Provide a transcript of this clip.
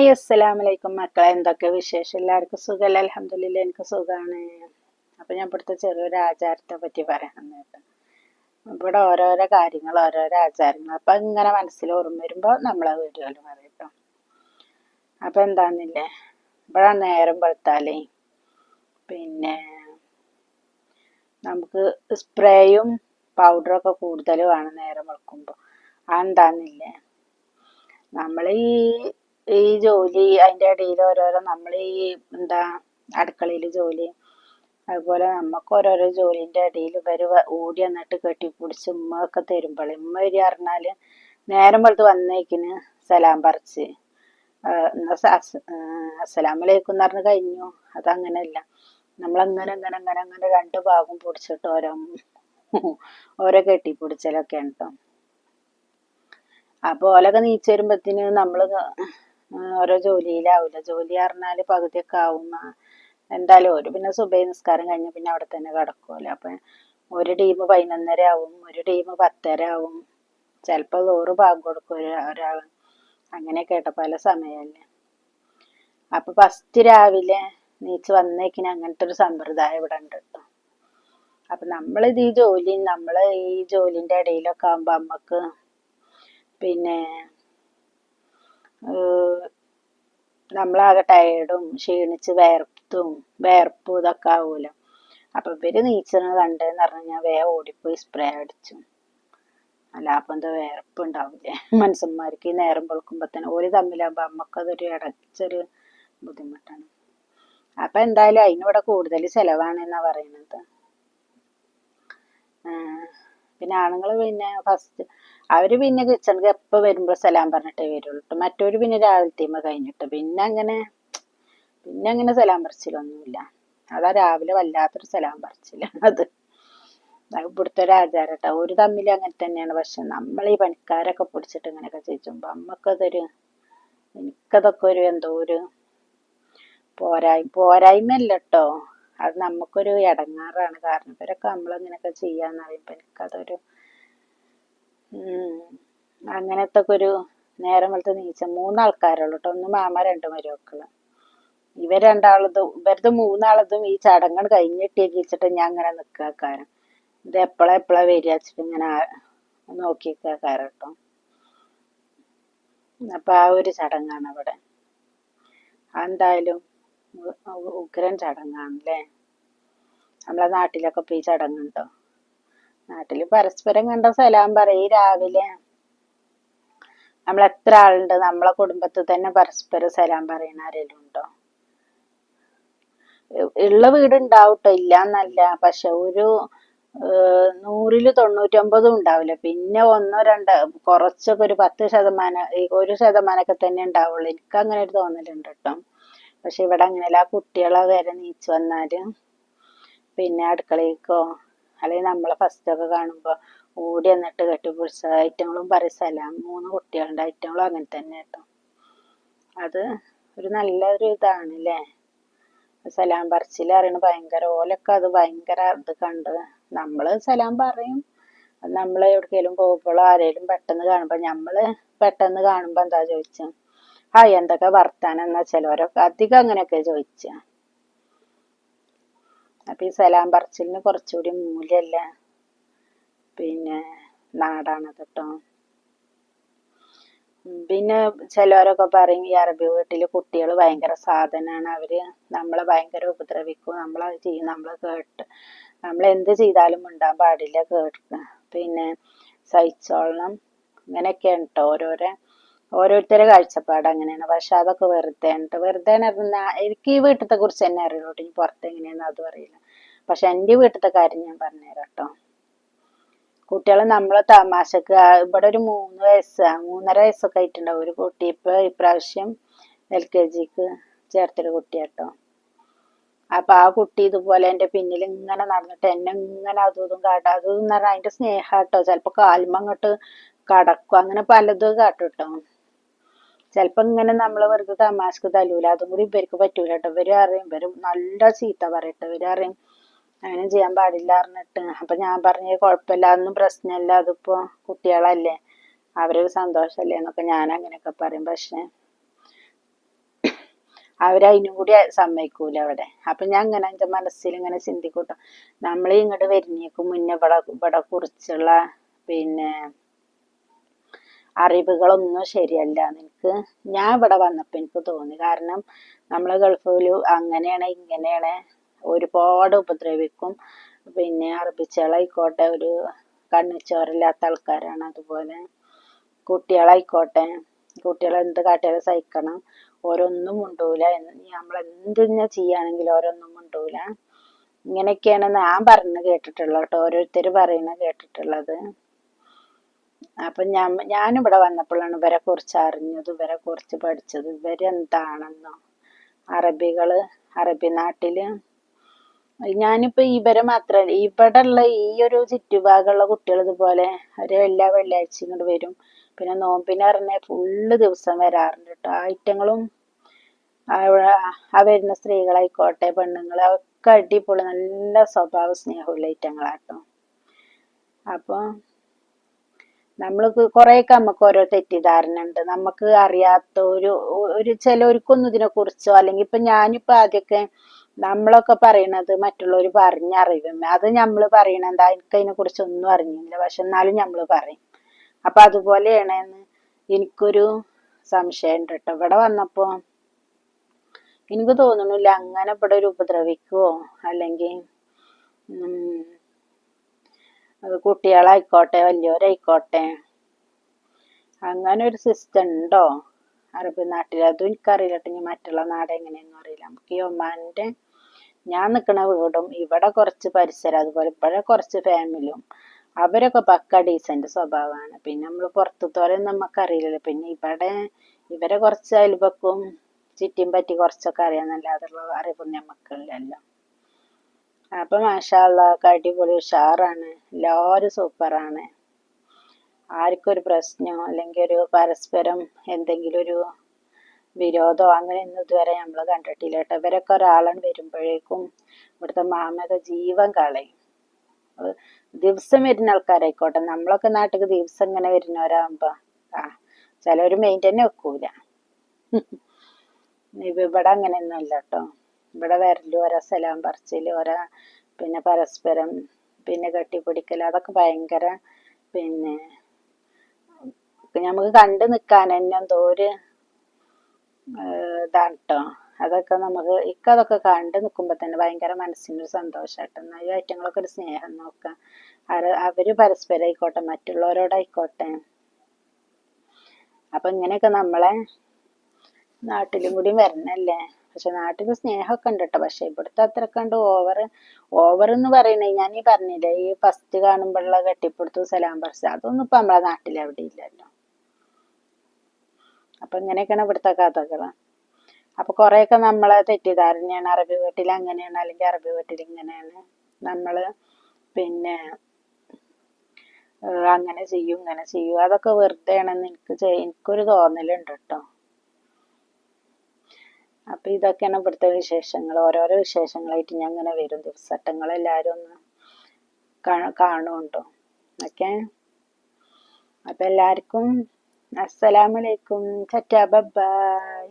Hi അസ്സലാമലൈക്കും. മക്കളെ എന്തൊക്കെ വിശേഷം? എല്ലാവർക്കും സുഖമല്ല അലഹമില്ല എനിക്ക് സുഖമാണ് അപ്പം ഞാൻ ഇവിടുത്തെ ചെറിയൊരു ആചാരത്തെ പറ്റി പറയണം കേട്ടോ. ഇവിടെ ഓരോരോ കാര്യങ്ങൾ ഓരോരോ ആചാരങ്ങൾ. അപ്പം ഇങ്ങനെ മനസ്സിൽ ഓർമ്മ വരുമ്പോൾ നമ്മളെ വീഡിയോയിൽ പറയും കേട്ടോ. അപ്പം എന്താന്നില്ലേ? ഇവിടെ നേരം വെളുത്താലേ പിന്നെ നമുക്ക് സ്പ്രേയും പൗഡറൊക്കെ കൂടുതൽ വേണം നേരം വെക്കുമ്പോൾ അതെന്താന്നില്ലേ? നമ്മൾ ഈ ഈ ജോലി അതിന്റെ ഇടയിൽ ഓരോരോ നമ്മൾ ഈ എന്താ അടുക്കളയിൽ ജോലി അതുപോലെ നമുക്ക് ഓരോരോ ജോലിന്റെ ഇടയിൽ ഇവർ ഓടി വന്നിട്ട് കെട്ടിപ്പിടിച്ച് ഉമ്മ ഒക്കെ തരുമ്പോൾ ഉമ്മ ഒരു പറഞ്ഞാൽ നേരം വെളുത്ത് വന്നേക്കിന് സലാം പറിച്ച്. അസ്സലാമലൈക്കും എന്ന് പറഞ്ഞ് കഴിഞ്ഞു. അതങ്ങനെയല്ല നമ്മളങ്ങനെ അങ്ങനെ അങ്ങനെ അങ്ങനെ രണ്ട് ഭാഗം പൊടിച്ചിട്ട് ഓരോ ഓരോ കെട്ടിപ്പിടിച്ചലൊക്കെ ഉണ്ടോ അപ്പോൾ ഓലൊക്കെ നീച്ച് വരുമ്പോഴത്തേന് നമ്മൾ ഓരോ ജോലിയിലാവില്ല ജോലി പറഞ്ഞാൽ പകുതിയൊക്കെ ആവുന്ന എന്തായാലും ഒരു പിന്നെ സുബൈ നിസ്കാരം കഴിഞ്ഞ പിന്നെ അവിടെ തന്നെ കിടക്കുമല്ലോ അപ്പം ഒരു ടീം പതിനൊന്നര ആവും ഒരു ടീം പത്തര ആവും. ചിലപ്പോൾ നൂറ് ഭാഗം കൊടുക്കും ഒരാൾ അങ്ങനെ കേട്ട പല സമയമല്ലേ അപ്പം ഫസ്റ്റ് രാവിലെ നീച്ച് വന്നേക്കിന് അങ്ങനത്തെ ഒരു സമ്പ്രദായം ഇവിടെ ഉണ്ട് കേട്ടോ. അപ്പം നമ്മളിത് ഈ ജോലി നമ്മൾ ഈ ജോലിന്റെ ഇടയിലൊക്കെ ആകുമ്പോൾ അമ്മയ്ക്ക് പിന്നെ നമ്മളാകെ ടയേർഡും ക്ഷീണിച്ച് വേർത്തും വേർപ്പും ഇതൊക്കെ ആവുമല്ലോ അപ്പം ഇവർ നീച്ചത് കണ്ടെന്ന് പറഞ്ഞു ഞാൻ വേഗം ഓടിപ്പോയി സ്പ്രേ അടിച്ചു. അല്ല അപ്പം എന്താ വേർപ്പ് ഉണ്ടാവില്ലേ മനുഷ്യന്മാർക്ക് ഈ നേരം പൊളുക്കുമ്പോൾ തന്നെ ഒരു തമ്മിലാകുമ്പോൾ അമ്മക്കതൊരു ഇടച്ചൊരു ബുദ്ധിമുട്ടാണ്. അപ്പം എന്തായാലും അതിനിവിടെ കൂടുതൽ ചിലവാണെന്നാണ് പറയുന്നത് പിന്നെ ആണുങ്ങൾ പിന്നെ ഫസ്റ്റ് അവർ പിന്നെ കിച്ചണിക്ക് എപ്പോൾ വരുമ്പോൾ സലാം പറഞ്ഞിട്ടേ വരുള്ളൂ. മറ്റൊരു പിന്നെ രാവിലത്തേമ കഴിഞ്ഞിട്ട് പിന്നെ അങ്ങനെ പിന്നെ അങ്ങനെ സലാം പറിച്ചിലൊന്നുമില്ല. അതാ രാവിലെ വല്ലാത്തൊരു സലാം പറിച്ചില്ല അത്. ഇവിടുത്തെ ഒരു ആചാരം കേട്ടോ ഒരു തമ്മിൽ അങ്ങനെ തന്നെയാണ്. പക്ഷെ നമ്മൾ ഈ പണിക്കാരൊക്കെ പിടിച്ചിട്ട് ഇങ്ങനെയൊക്കെ ചോദിച്ചുമ്പോ നമ്മക്കതൊരു എനിക്കതൊക്കെ ഒരു എന്തോ ഒരു പോരായ്മ പോരായ്മ അല്ല കേട്ടോ അത് നമുക്കൊരു ഇടങ്ങാറാണ് കാരണം ഇവരൊക്കെ നമ്മളിങ്ങനെയൊക്കെ ചെയ്യാന്ന് പറയുമ്പോൾ എനിക്കതൊരു അങ്ങനത്തെ ഒരു നേരം വെളുത്ത് നീച്ച മൂന്നാൾക്കാരുള്ളൂ കേട്ടോ ഒന്ന് മാമ രണ്ട് മരുമക്കൾ. ഇവർ രണ്ടാളതും ഇവരത് മൂന്നാളതും ഈ ചടങ്ങ് കഴിഞ്ഞിട്ട് വെച്ചിട്ട് ഞാൻ അങ്ങനെ നിൽക്കാക്കാരം ഇത് എപ്പോഴാ എപ്പോഴാ വരിക വെച്ചിട്ട് ഇങ്ങനെ നോക്കി നിൽക്കാക്കാരം കേട്ടോ അപ്പൊ ആ ഒരു ചടങ്ങാണ് അവിടെ. എന്തായാലും ഉഗ്രൻ ചടങ്ങാണല്ലേ? നമ്മളെ നാട്ടിലൊക്കെ ഇപ്പൊ ഈ ചടങ്ങുണ്ടോ? നാട്ടിൽ പരസ്പരം കണ്ട സലാം പറയും. രാവിലെ നമ്മൾ എത്ര ആളുണ്ട്? നമ്മളെ കുടുംബത്തിൽ തന്നെ പരസ്പരം സലാം പറയുന്ന ആരെങ്കിലും ഉണ്ടോ? ഉള്ള വീട് ഉണ്ടാവട്ടോ ഇല്ല എന്നല്ല പക്ഷെ ഒരു നൂറിൽ തൊണ്ണൂറ്റൊമ്പതും ഉണ്ടാവില്ല. പിന്നെ ഒന്നോ രണ്ടോ കുറച്ചൊക്കെ ഒരു പത്ത് ശതമാനം ഒരു ശതമാനമൊക്കെ തന്നെ ഉണ്ടാവുള്ളൂ. എനിക്ക് അങ്ങനെ ഒരു തോന്നലുണ്ട് കേട്ടോ. പക്ഷെ ഇവിടെ അങ്ങനെയല്ല. കുട്ടികളെ വരെ നീച്ച് വന്നാൽ പിന്നെ അടുക്കളയ്ക്കോ അല്ലെങ്കിൽ നമ്മളെ ഫസ്റ്റൊക്കെ കാണുമ്പോൾ ഓടി എന്നിട്ട് കെട്ടിപ്പിടിച്ച ഐറ്റങ്ങളും പറയും മൂന്ന് കുട്ടികളുണ്ട് ഐറ്റങ്ങളും അങ്ങനെ തന്നെ കേട്ടോ. അത് ഒരു നല്ലൊരു ഇതാണ് അല്ലേ സലാം പറച്ചിൽ അറിയണ ഭയങ്കര ഓലൊക്കെ അത് ഭയങ്കര ഇത് കണ്ട്. നമ്മൾ സലാം പറയും. നമ്മൾ എവിടേക്കെങ്കിലും പോകുമ്പോഴോ ആരെങ്കിലും പെട്ടെന്ന് കാണുമ്പോൾ നമ്മൾ പെട്ടെന്ന് കാണുമ്പോൾ എന്താ ചോദിച്ചത് ആ എന്തൊക്കെ വർത്താനം? എന്നാ ചിലവരൊക്കെ അധികം അങ്ങനെയൊക്കെ ചോദിച്ച. അപ്പൊ ഈ സലാം പറച്ചിലിന് കുറച്ചുകൂടി മൂല്യമല്ല പിന്നെ നാടാണ് കേട്ടോ പിന്നെ ചിലവരൊക്കെ പറയും ഈ അറബി വീട്ടിൽ കുട്ടികൾ ഭയങ്കര സാധനമാണ് അവർ നമ്മളെ ഭയങ്കര ഉപദ്രവിക്കും. നമ്മളത് ചെയ്യും. നമ്മൾ കേട്ട് നമ്മൾ എന്ത് ചെയ്താലും ഉണ്ടാൻ പാടില്ല കേട്ട്. പിന്നെ സഹിച്ചോളണം. ഇങ്ങനെയൊക്കെയാണ് കേട്ടോ ഓരോരോ ഓരോരുത്തരുടെ കാഴ്ചപ്പാട് അങ്ങനെയാണ്. പക്ഷെ അതൊക്കെ വെറുതെ വെറുതെ എനിക്ക് ഈ വീട്ടിലത്തെ കുറിച്ച് തന്നെ അറിയുള്ളൂ ഇനി പുറത്ത് എങ്ങനെയാണെന്ന് അതും അറിയില്ല. പക്ഷെ എന്റെ വീട്ടിലത്തെ കാര്യം ഞാൻ പറഞ്ഞുതരാം കേട്ടോ കുട്ടികളെ നമ്മളെ തമാശക്ക് ഇവിടെ ഒരു മൂന്ന് വയസ്സ് മൂന്നര വയസ്സൊക്കെ ആയിട്ടുണ്ടാവും. ഒരു കുട്ടി ഇപ്പൊ ഇപ്രാവശ്യം എൽ കെ ജിക്ക് ചേർത്തൊരു കുട്ടിയാട്ടോ അപ്പൊ ആ കുട്ടി ഇതുപോലെ എന്റെ പിന്നിൽ ഇങ്ങനെ നടന്നിട്ട് എന്നെ ഇങ്ങനെ അതും ഇതും കാട്ടും അതും എന്ന് പറഞ്ഞാൽ അതിന്റെ സ്നേഹാട്ടോ ചിലപ്പോ കാൽമ അങ്ങോട്ട് കടക്കും. അങ്ങനെ പലതും കാട്ടും കേട്ടോ ചിലപ്പോ ഇങ്ങനെ നമ്മൾ വെറുതെ തമാശക്ക് തല്ലൂല അതും കൂടി ഇവർക്ക് പറ്റൂല കേട്ടോ ഇവർ അറിയും ഇവർ നല്ല ചീത്ത പറയട്ടെ ഇവർ അറിയും അങ്ങനെ ചെയ്യാൻ പാടില്ല പറഞ്ഞിട്ട്. അപ്പൊ ഞാൻ പറഞ്ഞ കുഴപ്പമില്ല അതൊന്നും പ്രശ്നമില്ല. അതിപ്പോ കുട്ടികളല്ലേ അവരൊരു സന്തോഷല്ലേ എന്നൊക്കെ ഞാൻ അങ്ങനെയൊക്കെ പറയും. പക്ഷെ അവരതിനും കൂടി സമ്മതിക്കൂല അവിടെ. അപ്പൊ ഞാൻ ഇങ്ങനെ എന്റെ മനസ്സിൽ ഇങ്ങനെ ചിന്തിക്കൂട്ടോ. നമ്മൾ ഇങ്ങോട്ട് വരുന്നേക്കും മുന്നേ ഇവിടെ ഇവിടെ കുറിച്ചുള്ള പിന്നെ അറിവുകളൊന്നും ശരിയല്ല. എനിക്ക് ഞാൻ ഇവിടെ വന്നപ്പോൾ എനിക്ക് തോന്നി. കാരണം നമ്മളെ ഗൾഫിൽ അങ്ങനെയാണ് ഇങ്ങനെയാണ് ഒരുപാട് ഉപദ്രവിക്കും. പിന്നെ അറബിച്ചകളായിക്കോട്ടെ ഒരു കണ്ണിച്ചോരില്ലാത്ത ആൾക്കാരാണ്. അതുപോലെ കുട്ടികളായിക്കോട്ടെ കുട്ടികൾ എന്ത് കാട്ടിയാലും സഹിക്കണം. ഓരോന്നും മുണ്ടൂല. നമ്മൾ എന്തിനെ ചെയ്യുകയാണെങ്കിലും ഓരോന്നും മുണ്ടൂല. ഇങ്ങനെയൊക്കെയാണ് ഞാൻ പറഞ്ഞു കേട്ടിട്ടുള്ളത് കേട്ടോ. ഓരോരുത്തർ പറയുന്ന കേട്ടിട്ടുള്ളത്. അപ്പൊ ഞാൻ ഞാനിവിടെ വന്നപ്പോഴാണ് ഇവരെ കുറിച്ച് അറിഞ്ഞത് ഇവരെ കുറിച്ച് പഠിച്ചത്. ഇവരെന്താണെന്നോ? അറബികൾ അറബി നാട്ടിൽ. ഞാനിപ്പോ ഇവരെ മാത്രല്ല ഇവിടെ ഉള്ള ഈ ഒരു ചുറ്റുഭാഗമുള്ള കുട്ടികൾ ഇതുപോലെ അവർ എല്ലാ വെള്ളിയാഴ്ചയും ഇങ്ങോട്ട് വരും. പിന്നെ നോമ്പിനെ അറിഞ്ഞ ഫുള്ള് ദിവസം വരാറുണ്ട് കേട്ടോ. ഐറ്റങ്ങളും ആ വരുന്ന സ്ത്രീകളായിക്കോട്ടെ പെണ്ണുങ്ങളെ ഒക്കെ അടിപൊളി നല്ല സ്വഭാവ സ്നേഹമുള്ള ഐറ്റങ്ങളാട്ടോ അപ്പൊ നമ്മൾക്ക് കുറേയൊക്കെ നമുക്ക് ഓരോ തെറ്റിദ്ധാരണ ഉണ്ട് നമുക്ക് അറിയാത്ത ഒരു ഒരു ചിലവർക്കൊന്നും ഇതിനെ കുറിച്ചോ അല്ലെങ്കിൽ ഇപ്പൊ ഞാനിപ്പോ ആദ്യമൊക്കെ നമ്മളൊക്കെ പറയണത് മറ്റുള്ളവർ പറഞ്ഞറിയുമേ അത് നമ്മൾ പറയണത് എനിക്ക് അതിനെ കുറിച്ച് ഒന്നും അറിഞ്ഞില്ല. പക്ഷെ എന്നാലും നമ്മൾ പറയും. അപ്പൊ അതുപോലെയാണെന്ന് എനിക്കൊരു സംശയം ഉണ്ട് കേട്ടോ. ഇവിടെ വന്നപ്പോ എനിക്ക് തോന്നുന്നില്ല അങ്ങനെ ഇവിടെ ഒരു ഉപദ്രവിക്കുവോ അല്ലെങ്കിൽ അത് കുട്ടികളായിക്കോട്ടെ വലിയവരായിക്കോട്ടെ. അങ്ങനെ ഒരു സിസ്റ്റം ഉണ്ടോ? അറബ് നാട്ടിൽ അതും എനിക്കറിയില്ല ഇനി മറ്റുള്ള നാട് എങ്ങനെയൊന്നും അറിയില്ല. നമുക്ക് ഈ ഒമാന്റെ ഞാൻ നിൽക്കുന്ന വീടും ഇവിടെ കുറച്ച് പരിസരം അതുപോലെ ഇവിടെ കുറച്ച് ഫാമിലിയും അവരൊക്കെ പക്ക ഡീസന്റ് സ്വഭാവമാണ്. പിന്നെ നമ്മൾ പുറത്തുത്തോലൊന്നും നമുക്കറിയില്ലല്ലോ. പിന്നെ ഇവിടെ ഇവരെ കുറച്ച് അയൽപക്കും ചുറ്റും പറ്റി കുറച്ചൊക്കെ അറിയാമെന്നല്ലാതുള്ള അറിവൊന്നും നമുക്കില്ലല്ലോ അപ്പൊ മാഷാള്ള അടിപൊളി. ഉഷാറാണ്. എല്ലാവരും സൂപ്പറാണ്. ആർക്കും ഒരു പ്രശ്നമോ അല്ലെങ്കിൽ ഒരു പരസ്പരം എന്തെങ്കിലും ഒരു വിരോധമോ അങ്ങനെയൊന്നും ഇതുവരെ നമ്മൾ കണ്ടിട്ടില്ല കേട്ടോ. ഇവരൊക്കെ ഒരാളാണ് വരുമ്പോഴേക്കും ഇവിടുത്തെ മാമയുടെ ജീവൻ കളയും. ദിവസം വരുന്ന ആൾക്കാരായിക്കോട്ടെ. നമ്മളൊക്കെ നാട്ടിൽ ദിവസം ഇങ്ങനെ വരുന്നവരാകുമ്പോ ആ ചിലവർ മെയിൻ തന്നെ വെക്കൂല ഇവിടെ അങ്ങനെയൊന്നും ഇല്ല കേട്ടോ. ഇവിടെ വരൽ ഓരോ സലാം പറിച്ചിൽ ഓരോ പിന്നെ പരസ്പരം പിന്നെ കെട്ടിപ്പിടിക്കൽ അതൊക്കെ ഭയങ്കര പിന്നെ നമുക്ക് കണ്ടു നിൽക്കാൻ തന്നെ എന്തോ ഒരു ഇതാണ് കേട്ടോ അതൊക്കെ നമുക്ക് ഇക്കതൊക്കെ കണ്ടു നിൽക്കുമ്പോൾ തന്നെ ഭയങ്കര മനസ്സിനൊരു സന്തോഷമായിട്ട് ഈ ഐറ്റങ്ങളൊക്കെ ഒരു സ്നേഹം നോക്കാം. അവർ പരസ്പരം ആയിക്കോട്ടെ മറ്റുള്ളവരോടായിക്കോട്ടെ അപ്പൊ ഇങ്ങനെയൊക്കെ നമ്മളെ നാട്ടിലും കൂടി വരണല്ലേ? പക്ഷെ നാട്ടിൽ സ്നേഹമൊക്കെ ഉണ്ട് കേട്ടോ പക്ഷെ ഇവിടുത്തെ അത്ര കണ്ട് ഓവർ ഓവർ എന്ന് പറയണേ ഞാൻ ഈ പറഞ്ഞില്ലേ ഈ ഫസ്റ്റ് കാണുമ്പോഴുള്ള കെട്ടിപ്പിടുത്തു സലാം പറിച്ച. അതൊന്നും ഇപ്പൊ നമ്മളെ നാട്ടിൽ എവിടെ ഇല്ലല്ലോ. അപ്പൊ ഇങ്ങനെയൊക്കെയാണ് ഇവിടുത്തെ കഥകൾ അപ്പൊ കുറെയൊക്കെ നമ്മളെ തെറ്റിദ്ധാരണയാണ്. അറബി വീട്ടിൽ അങ്ങനെയാണ് അല്ലെങ്കിൽ അറബി വീട്ടിൽ ഇങ്ങനെയാണ്. നമ്മൾ പിന്നെ അങ്ങനെ ചെയ്യും ഇങ്ങനെ ചെയ്യും. അതൊക്കെ വെറുതെ ആണെന്ന് എനിക്ക് എനിക്കൊരു തോന്നലുണ്ട് കേട്ടോ. അപ്പൊ ഇതൊക്കെയാണ് ഇവിടുത്തെ വിശേഷങ്ങൾ. ഓരോരോ വിശേഷങ്ങളായിട്ട് ഞാൻ ഇങ്ങനെ വരും. ദിവസട്ടങ്ങൾ എല്ലാവരും ഒന്ന് കാണുന്നുണ്ടോ ഓക്കെ. അപ്പൊ എല്ലാവർക്കും അസ്സലാമലൈക്കും ചറ്റാ ബൈ